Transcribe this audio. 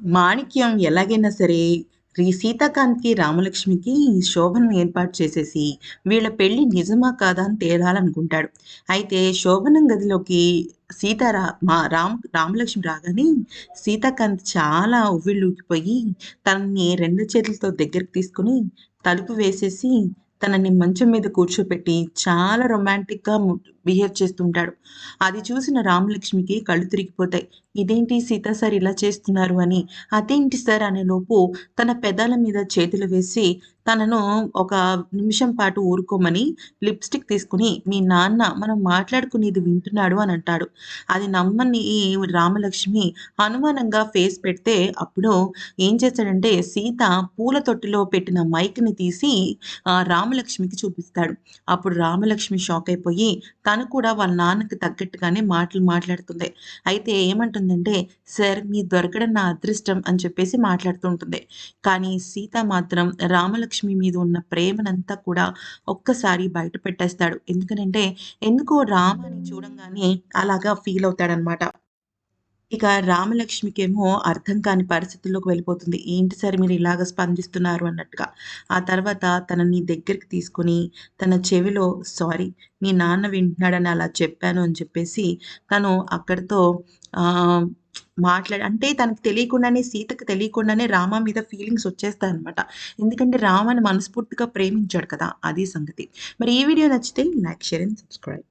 మాణిక్యం ఎలాగైనా సరే రీ సీతాకాంత్‌కి, రామలక్ష్మికి శోభనం ఏర్పాటు చేసేసి, వీళ్ళ పెళ్ళి నిజమా కాదా అని తేలాలనుకుంటాడు. అయితే శోభనం గదిలోకి సీత రా మా రామ్ రామలక్ష్మి రాగానే సీతాకాంత్ చాలా ఉవ్విళ్ళూకిపోయి తనని రెండు చేతులతో దగ్గరికి తీసుకొని, తలుపు వేసేసి, తనని మంచం మీద కూర్చోపెట్టి చాలా రొమాంటిక్‌గా బిహేవ్ చేస్తుంటాడు. అది చూసిన రామలక్ష్మికి కళ్ళు తిరిగిపోతాయి. ఇదేంటి సీత సార్ ఇలా చేస్తున్నారు అని. అదేంటి సార్ అనేలోపు తన పెదాల మీద చేతులు వేసి తనను ఒక నిమిషం పాటు ఊరుకోమని లిప్‌స్టిక్ తీసుకొని, "మీ నాన్న మనం మాట్లాడుకునేది వింటున్నాడు" అని అంటాడు. అది నమ్మని రామలక్ష్మి అనుమానంగా ఫేస్ పెడితే అప్పుడు ఏం చేస్తాడంటే సీత పూల తొట్టిలో పెట్టిన మైక్‌ని తీసి రామలక్ష్మికి చూపిస్తాడు. అప్పుడు రామలక్ష్మి షాక్ అయిపోయి తను కూడా వాళ్ళ నాన్నకి తగ్గట్టుగానే మాటలు మాట్లాడుతుంది. అయితే ఏమంటుందంటే, "సార్ మీ దొరకడం నా అదృష్టం" అని చెప్పేసి మాట్లాడుతూ ఉంటుంది. కానీ సీత మాత్రం రామలక్ష్మి మీద ఉన్న ప్రేమనంతా కూడా ఒక్కసారి బయట పెట్టేస్తాడు. ఎందుకనంటే ఎందుకో రామని చూడంగానే అలాగా ఫీల్ అవుతాడనమాట. ఇక రామలక్ష్మికేమో అర్థం కాని పరిస్థితుల్లోకి వెళ్ళిపోతుంది. ఏంటి సార్ మీరు ఇలాగ స్పందిస్తున్నారు అన్నట్టుగా. ఆ తర్వాత తనని దగ్గరికి తీసుకొని తన చెవిలో సారీ మీ నాన్న వింటున్నాడని అలా చెప్పాను అని చెప్పేసి తను అక్కడితో ఆహ్, మాట్లాడి అంటే తనకు తెలియకుండానే సీతకు తెలియకుండానే రామ మీద ఫీలింగ్స్ వచ్చేస్తాయి అనమాట ఎందుకంటే రామని మనస్ఫూర్తిగా ప్రేమించాడు కదా! అది సంగతి. మరి ఈ వీడియో నచ్చితే లైక్, షేర్ అండ్ సబ్స్క్రైబ్.